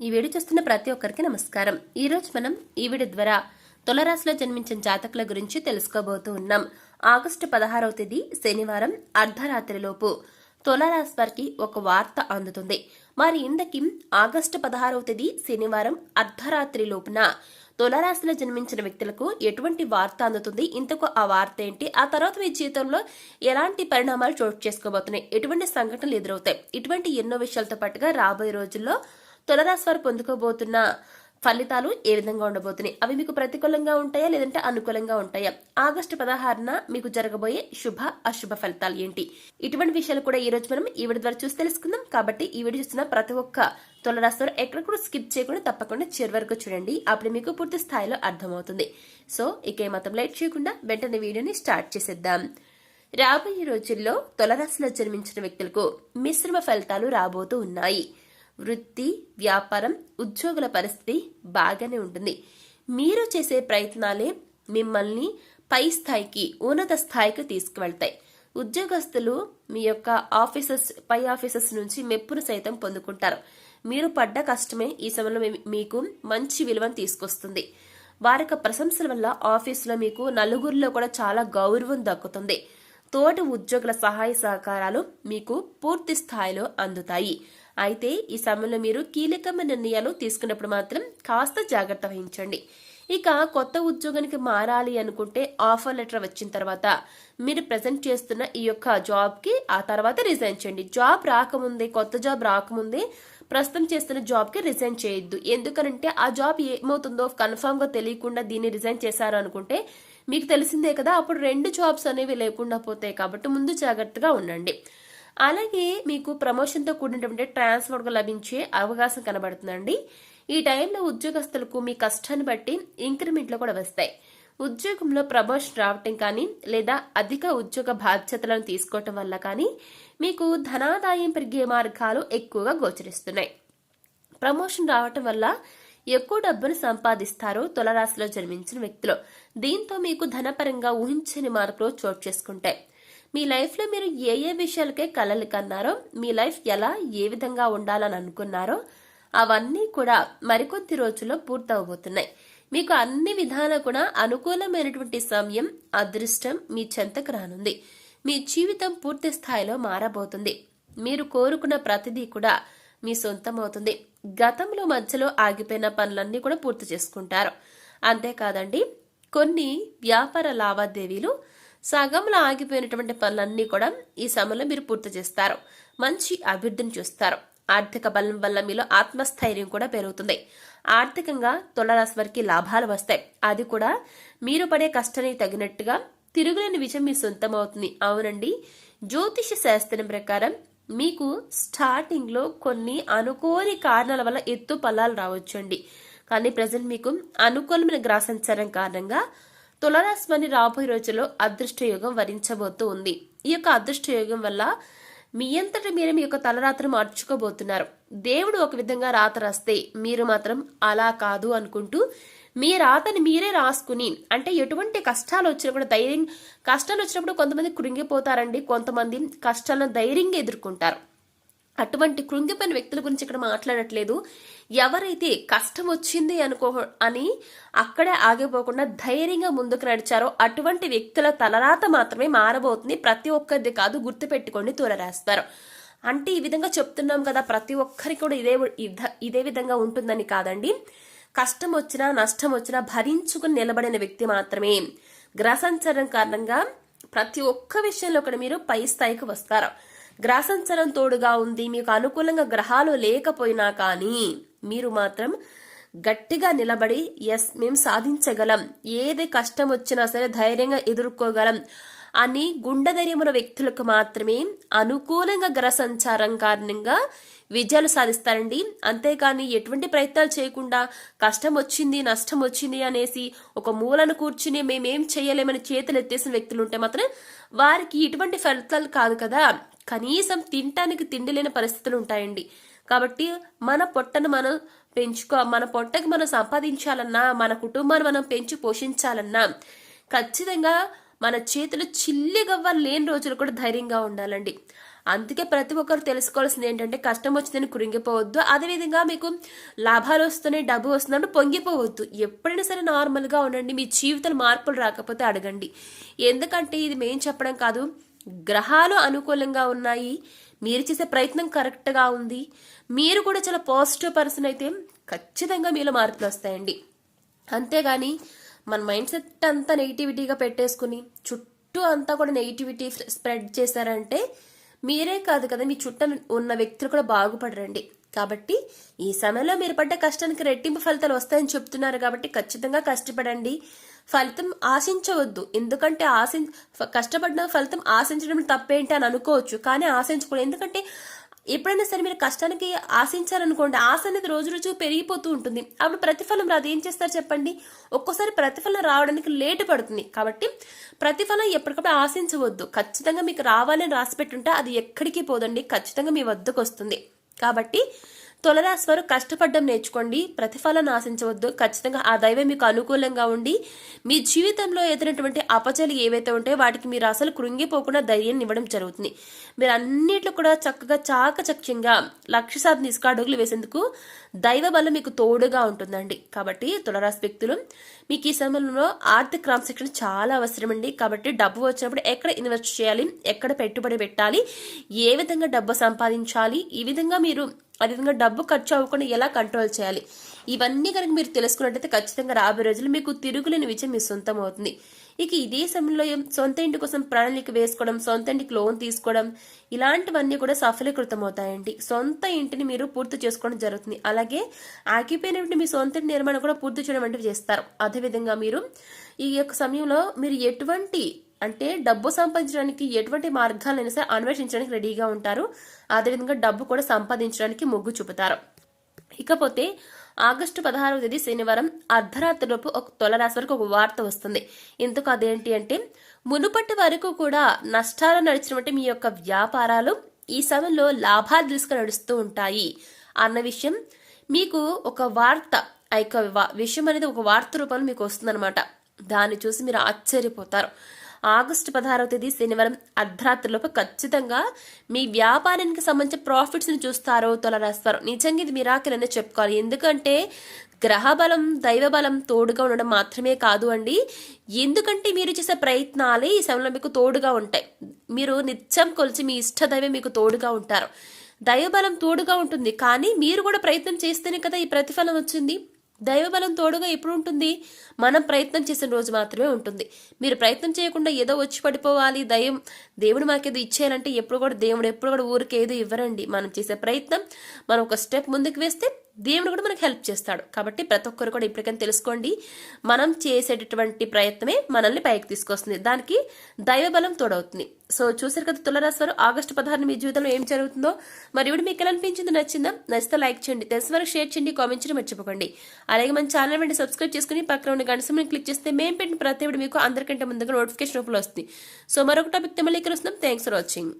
ఈ వీడియో చూస్తున్న ప్రతి ఒక్కరికి నమస్కారం. ఈ రోజు మనం ఈ వీడియో ద్వారా తులరాశిలో జన్మించిన జాతకుల గురించి తెలుసుకోబోతూ ఉన్నాం. ఆగస్టు పదహారవ తేదీ శనివారం అర్ధరాత్రిలోపు తులరాశి వారికి ఒక వార్త అందుతుంది. మరి ఇందకి ఆగస్టు పదహారవ తేదీ శనివారం అర్ధరాత్రి లోపున తులరాశిలో జన్మించిన వ్యక్తులకు ఎటువంటి వార్త అందుతుంది? ఇంతకు ఆ వార్త ఏంటి? ఆ తర్వాత మీ జీవితంలో ఎలాంటి పరిణామాలు చోటు చేసుకోబోతున్నాయి? ఎటువంటి సంఘటనలు ఎదురవుతాయి? ఇటువంటి ఎన్నో విషయాలతో పాటుగా రాబోయే రోజుల్లో తులరాశి వారు పొందుకోబోతున్న ఫలితాలు ఏ విధంగా ఉండబోతున్నాయి? అవి మీకు ప్రతికూలంగా ఉంటాయా? లేదంటే అనుకూలంగా ఉంటాయా? ఆగస్టు పదహారున మీకు జరగబోయే శుభ అశుభ ఫలితాలు ఏంటి? ఇటువంటి విషయాలు కూడా ఈ రోజు మనం ఈ వీడియో ద్వారా చూసి తెలుసుకుందాం. కాబట్టి ఈ వీడియో చూస్తున్న ప్రతి ఒక్క తులరాశి వారు ఎక్కడ కూడా స్కిప్ చేయకుండా తప్పకుండా చివరి వరకు చూడండి. అప్పుడు మీకు పూర్తి స్థాయిలో అర్థమవుతుంది. సో ఇక ఏమాత్రం లైట్ చేయకుండా వెంటనే వీడియోని స్టార్ట్ చేసేద్దాం. రాబోయే రోజుల్లో తులరాశిలో జన్మించిన వ్యక్తులకు మిశ్రమ ఫలితాలు రాబోతూ ఉన్నాయి. వృత్తి వ్యాపారం ఉద్యోగుల పరిస్థితి బాగానే ఉంటుంది. మీరు చేసే ప్రయత్నాలే మిమ్మల్ని పై స్థాయికి ఉన్నత స్థాయికి తీసుకువెళ్తాయి. ఉద్యోగస్తులు మీ యొక్క ఆఫీసర్స్ పై ఆఫీసర్స్ నుంచి మెప్పును సైతం పొందుకుంటారు. మీరు పడ్డ కష్టమే ఈ సమయంలో మీకు మంచి విలువను తీసుకొస్తుంది. వారి యొక్క ప్రశంసల వల్ల ఆఫీసులో మీకు నలుగురిలో కూడా చాలా గౌరవం దక్కుతుంది. తోటి ఉద్యోగుల సహాయ సహకారాలు మీకు పూర్తి స్థాయిలో అందుతాయి. అయితే ఈ సమయంలో మీరు కీలకమైన నిర్ణయాలు తీసుకున్నప్పుడు మాత్రం కాస్త జాగ్రత్త వహించండి. ఇక కొత్త ఉద్యోగానికి మారాలి అనుకుంటే ఆఫర్ లెటర్ వచ్చిన తర్వాత మీరు ప్రజెంట్ చేస్తున్న ఈ యొక్క జాబ్కి ఆ తర్వాత రిజైన్ చేయండి. జాబ్ రాకముందే కొత్త జాబ్ రాకముందే ప్రస్తుతం చేస్తున్న జాబ్కి రిజైన్ చేయొద్దు. ఎందుకనంటే ఆ జాబ్ ఏమవుతుందో కన్ఫామ్గా తెలియకుండా దీన్ని రిజైన్ చేశారు అనుకుంటే మీకు తెలిసిందే కదా అప్పుడు రెండు జాబ్స్ అనేవి లేకుండా పోతాయి కాబట్టి ముందు జాగ్రత్తగా ఉండండి. అలాగే మీకు ప్రమోషన్తో కూడినటువంటి ట్రాన్స్ఫర్ లభించే అవకాశం కనబడుతుందండి. ఈ టైంలో ఉద్యోగస్తులకు మీ కష్టాన్ని బట్టి ఇంక్రిమెంట్లు కూడా వస్తాయి. ఉద్యోగంలో ప్రమోషన్ రావటం కానీ లేదా అధిక ఉద్యోగ బాధ్యతలను తీసుకోవటం వల్ల కానీ మీకు ధనాదాయం పెరిగే మార్గాలు ఎక్కువగా గోచరిస్తున్నాయి. ప్రమోషన్ రావటం వల్ల ఎక్కువ డబ్బును సంపాదిస్తారు తులరాశిలో జన్మించిన వ్యక్తులు. దీంతో మీకు ధనపరంగా ఊహించని మార్పులు చోటు చేసుకుంటాయి. మీ లైఫ్లో మీరు ఏ ఏ విషయాలకే కలలు కన్నారో మీ లైఫ్ ఎలా ఏ విధంగా ఉండాలని అనుకున్నారో అవన్నీ కూడా మరికొద్ది రోజుల్లో పూర్తవబోతున్నాయి. మీకు అన్ని విధాలా కూడా అనుకూలమైనటువంటి సమయం అదృష్టం మీ చెంతకు రానుంది. మీ జీవితం పూర్తి స్థాయిలో మారబోతుంది. మీరు కోరుకున్న ప్రతిదీ కూడా మీ సొంతం అవుతుంది గతంలో మధ్యలో ఆగిపోయిన పనులన్నీ కూడా పూర్తి చేసుకుంటారు. అంతేకాదండి కొన్ని వ్యాపార లావాదేవీలు సగంలో ఆగిపోయినటువంటి పనులన్నీ కూడా ఈ సమయంలో మీరు పూర్తి చేస్తారు. మంచి అభివృద్ధిని చూస్తారు. ఆర్థిక బలం వల్ల మీలో ఆత్మస్థైర్యం కూడా పెరుగుతుంది. ఆర్థికంగా తులరాశి వారికి లాభాలు వస్తాయి. అది కూడా మీరు పడే కష్టానికి తగినట్టుగా తిరుగులేని విజయం మీ సొంతం అవుతుంది అవునండి. జ్యోతిష శాస్త్రం ప్రకారం మీకు స్టార్టింగ్లో కొన్ని అనుకోని కారణాల వల్ల ఎత్తు పల్లాలు రావచ్చండి. కానీ ప్రజెంట్ మీకు అనుకూలమైన గ్రాసంచారం కారణంగా తులరాశి వారిని రాబోయే రోజుల్లో అదృష్టయోగం వరించబోతూ ఉంది. ఈ యొక్క అదృష్ట యోగం వల్ల మీ అంతటి మీరు మీ యొక్క తలరాత్రి మార్చుకోబోతున్నారు. దేవుడు ఒక విధంగా రాత రాస్తే మీరు మాత్రం అలా కాదు అనుకుంటూ మీ రాతని మీరే రాసుకుని అంటే ఎటువంటి కష్టాలు వచ్చినప్పుడు ధైర్యం కష్టాలు వచ్చినప్పుడు కొంతమంది కృంగిపోతారండి కొంతమంది కష్టాలను ధైర్యంగా ఎదుర్కొంటారు. అటువంటి కృంగిపోయిన వ్యక్తుల గురించి ఇక్కడ మాట్లాడట్లేదు. ఎవరైతే కష్టం వచ్చింది అనుకో అని అక్కడే ఆగిపోకుండా ధైర్యంగా ముందుకు నడిచారో అటువంటి వ్యక్తుల తలరాత మాత్రమే మారబోతుంది. ప్రతి ఒక్కరిది కాదు గుర్తుపెట్టుకొని తూలరాస్తారు. అంటే ఈ విధంగా చెప్తున్నాం కదా ప్రతి ఒక్కరికి కూడా ఇదే ఇదే విధంగా ఉంటుందని కాదండి. కష్టం వచ్చినా నష్టం వచ్చినా భరించుకుని నిలబడిన వ్యక్తి మాత్రమే. గ్రహ సంచారం కారణంగా ప్రతి ఒక్క విషయంలో కూడా మీరు పై స్థాయికి వస్తారు. గ్రహ సంచారం తోడుగా ఉంది మీకు అనుకూలంగా గ్రహాలు లేకపోయినా కానీ మీరు మాత్రం గట్టిగా నిలబడి ఎస్ మేము సాధించగలం. ఏది కష్టం వచ్చినా సరే ధైర్యంగా ఎదుర్కోగలం. అని గుండెధైర్యమున వ్యక్తులకు మాత్రమే అనుకూలంగా గ్రహ సంచారం కారణంగా విజయాలు సాధిస్తారండి. అంతేకాని ఎటువంటి ప్రయత్నాలు చేయకుండా కష్టం వచ్చింది నష్టం వచ్చింది అనేసి ఒక మూలను కూర్చుని మేమేం చేయలేమని చేతులు ఎత్తేసిన వ్యక్తులు ఉంటే మాత్రం వారికి ఇటువంటి ఫలితాలు కాదు కదా. కనీసం తినటానికి తిండి లేని పరిస్థితులు ఉంటాయండి. కాబట్టి మన పొట్టను మనం పెంచుకో మన పొట్టకి మనం సంపాదించాలన్నా మన కుటుంబాన్ని మనం పెంచి పోషించాలన్నా ఖచ్చితంగా మన చేతులు చిల్లిగవ్వ లేని రోజులు కూడా ధైర్యంగా ఉండాలండి. అందుకే ప్రతి ఒక్కరు తెలుసుకోవాల్సింది ఏంటంటే కష్టం వచ్చిందని కురింగిపోవద్దు. అదేవిధంగా మీకు లాభాలు వస్తున్నాయి డబ్బు వస్తుందంటే పొంగిపోవద్దు. ఎప్పుడైనా సరే నార్మల్గా ఉండండి. మీ జీవితంలో మార్పులు రాకపోతే అడగండి. ఎందుకంటే ఇది మేం చెప్పడం కాదు. గ్రహాలు అనుకూలంగా ఉన్నాయి. మీరు చేసే ప్రయత్నం కరెక్ట్గా ఉంది. మీరు కూడా చాలా పాజిటివ్ పర్సన్ అయితే ఖచ్చితంగా మీలో మార్పులు వస్తాయండి. అంతేగాని మన మైండ్ సెట్ అంతా నెగిటివిటీగా పెట్టేసుకుని చుట్టూ అంతా కూడా నెగిటివిటీ స్ప్రెడ్ చేశారంటే మీరే కాదు కదా మీ చుట్టూ ఉన్న వ్యక్తులు కూడా బాగుపడరండి. కాబట్టి ఈ సమయంలో మీరు పడ్డ కష్టానికి రెట్టింపు ఫలితాలు వస్తాయని చెప్తున్నారు కాబట్టి ఖచ్చితంగా కష్టపడండి. ఫలితం ఆశించవద్దు. ఎందుకంటే ఆశి కష్టపడిన ఫలితం ఆశించడం తప్పేంటి అని అనుకోవచ్చు. కానీ ఆశించకూడదు. ఎందుకంటే ఎప్పుడైనా సరే మీరు కష్టానికి ఆశించారనుకోండి ఆశ అనేది రోజు రోజు పెరిగిపోతూ ఉంటుంది. అప్పుడు ప్రతిఫలం రాదు. ఏం చేస్తారు చెప్పండి? ఒక్కోసారి ప్రతిఫలం రావడానికి లేటు పడుతుంది. కాబట్టి ప్రతిఫలం ఎప్పటికప్పుడు ఆశించవద్దు. ఖచ్చితంగా మీకు రావాలని రాసి పెట్టుంటే అది ఎక్కడికి పోదండి? ఖచ్చితంగా మీ వద్దకు వస్తుంది కాబట్టి తులరాశి వారు కష్టపడడం నేర్చుకోండి ప్రతిఫలాన్ని ఆశించవద్దు. ఖచ్చితంగా ఆ దైవం మీకు అనుకూలంగా ఉండి మీ జీవితంలో ఎదురైనటువంటి అపచలు ఏవైతే ఉంటాయో వాటికి మీరు అసలు కృంగిపోకుండా ధైర్యం ఇవ్వడం జరుగుతుంది. మీరు అన్నిట్లో కూడా చక్కగా చాకచక్యంగా లక్ష్య సాధన ఇసుక అడుగులు వేసేందుకు దైవ బలం మీకు తోడుగా ఉంటుందండి. కాబట్టి తులరాశి వ్యక్తులు మీకు ఈ సమయంలో ఆర్థిక క్రమశిక్షణ చాలా అవసరమండి. కాబట్టి డబ్బు వచ్చినప్పుడు ఎక్కడ ఇన్వెస్ట్ చేయాలి ఎక్కడ పెట్టుబడి పెట్టాలి ఏ విధంగా డబ్బు సంపాదించాలి ఈ విధంగా మీరు అదేవిధంగా డబ్బు ఖర్చు అవ్వకుండా ఎలా కంట్రోల్ చేయాలి? ఇవన్నీ కనుక మీరు తెలుసుకున్నట్టయితే ఖచ్చితంగా రాబోయే రోజులు మీకు తిరుగులేని విజయం మీ సొంతం అవుతుంది. ఇక ఇదే సమయంలో సొంత ఇంటి కోసం ప్రణాళిక వేసుకోవడం సొంత ఇంటికి లోన్ తీసుకోవడం ఇలాంటివన్నీ కూడా సఫలీకృతం అవుతాయండి. సొంత ఇంటిని మీరు పూర్తి చేసుకోవడం జరుగుతుంది. అలాగే ఆగిపోయినటువంటి మీ సొంత ఇంటి నిర్మాణం కూడా పూర్తి చేయడం వంటివి చేస్తారు. అదేవిధంగా మీరు ఈ యొక్క సమయంలో మీరు ఎటువంటి అంటే డబ్బు సంపాదించడానికి ఎటువంటి మార్గాలైనా సరే అన్వేషించడానికి రెడీగా ఉంటారు. అదేవిధంగా డబ్బు కూడా సంపాదించడానికి మొగ్గు చూపుతారు. ఇకపోతే ఆగస్టు పదహారవ తేదీ శనివారం అర్ధరాత్రిలోపు ఒక తొలరాశి వరకు ఒక వార్త వస్తుంది. ఎందుకు అదేంటి అంటే మునుపటి వరకు కూడా నష్టాలు నడిచినటువంటి మీ యొక్క వ్యాపారాలు ఈ సమయంలో లాభాలు తీసుకుని నడుస్తూ ఉంటాయి. అన్న విషయం మీకు ఒక వార్త ఆ యొక్క విషయం అనేది ఒక వార్త రూపంలో మీకు వస్తుందన్నమాట. దాన్ని చూసి మీరు ఆశ్చర్యపోతారు. ఆగస్టు పదహారవ తేదీ శనివారం అర్ధరాత్రిలోపు ఖచ్చితంగా మీ వ్యాపారానికి సంబంధించిన ప్రాఫిట్స్ని చూస్తారో తొలరాస్తారు నిజంగా ఇది మిరాకిల్ అనే చెప్పుకోవాలి. ఎందుకంటే గ్రహ బలం దైవ బలం తోడుగా ఉండడం మాత్రమే కాదు అండి. ఎందుకంటే మీరు చేసే ప్రయత్నాలే ఈ సమయంలో మీకు తోడుగా ఉంటాయి. మీరు నిత్యం కొలిచి మీ ఇష్ట దైవం మీకు తోడుగా ఉంటారు. దైవబలం తోడుగా ఉంటుంది. కానీ మీరు కూడా ప్రయత్నం చేస్తేనే కదా ఈ ప్రతిఫలం వచ్చింది. దైవబలం తోడుగా ఎప్పుడు ఉంటుంది? మనం ప్రయత్నం చేసిన రోజు మాత్రమే ఉంటుంది. మీరు ప్రయత్నం చేయకుండా ఏదో వచ్చి పడిపోవాలి దైవం దేవుడు మాకేదో ఇచ్చేయాలంటే ఎప్పుడు కూడా దేవుడు ఎప్పుడు కూడా ఊరికి ఏదో ఇవ్వరండి. మనం చేసే ప్రయత్నం మనం ఒక స్టెప్ ముందుకు వేస్తే దేవుడు కూడా మనకు హెల్ప్ చేస్తాడు. కాబట్టి ప్రతి ఒక్కరు కూడా ఇప్పటికైనా తెలుసుకోండి. మనం చేసేటటువంటి ప్రయత్నమే మనల్ని పైకి తీసుకొస్తుంది. దానికి దైవబలం తోడవుతుంది. సో చూసారు కదా తులరాశి వారు ఆగస్టు పదహారు మీ జీవితంలో ఏం జరుగుతుందో? మరి ఇప్పుడు మీకు ఎలా అనిపించింది నచ్చిందా? నచ్చితే లైక్ చేయండి. తెలిసిన వరకు షేర్ చేయండి కామెంట్ చేయడం మర్చిపోకండి. అలాగే మన ఛానల్ వెంటనే సబ్స్క్రైబ్ చేసుకుని పక్కన ఉన్న గంట క్లిక్ చేస్తే మేము పెట్టిన ప్రతి మీకు అందరికంటే ముందుగా నోటిఫికేషన్ రూపంలో వస్తుంది. సో మరొక టాపిక్ మళ్ళీ சீக்கிரம் தூனம் தேங்க்ஸ் ஃபார் வாட்சிங்